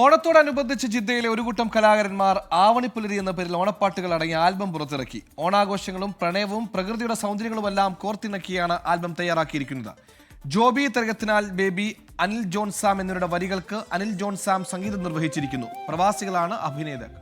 ഓണത്തോടനുബന്ധിച്ച് ജിദ്ദയിലെ ഒരു കൂട്ടം കലാകാരന്മാർ ആവണിപ്പുലരി എന്ന പേരിൽ ഓണപ്പാട്ടുകൾ അടങ്ങിയ ആൽബം പുറത്തിറക്കി. ഓണാഘോഷങ്ങളും പ്രണയവും പ്രകൃതിയുടെ സൗന്ദര്യങ്ങളുമെല്ലാം കോർത്തിണക്കിയാണ് ആൽബം തയ്യാറാക്കിയിരിക്കുന്നത്. ജോബി തരകത്തിനാൽ ബേബി അനിൽ ജോൺ സാം എന്നിവരുടെ വരികൾക്ക് അനിൽ ജോൺ സാം സംഗീതം നിർവഹിച്ചിരിക്കുന്നു. പ്രവാസികളാണ് അഭിനേതാക്കൾ.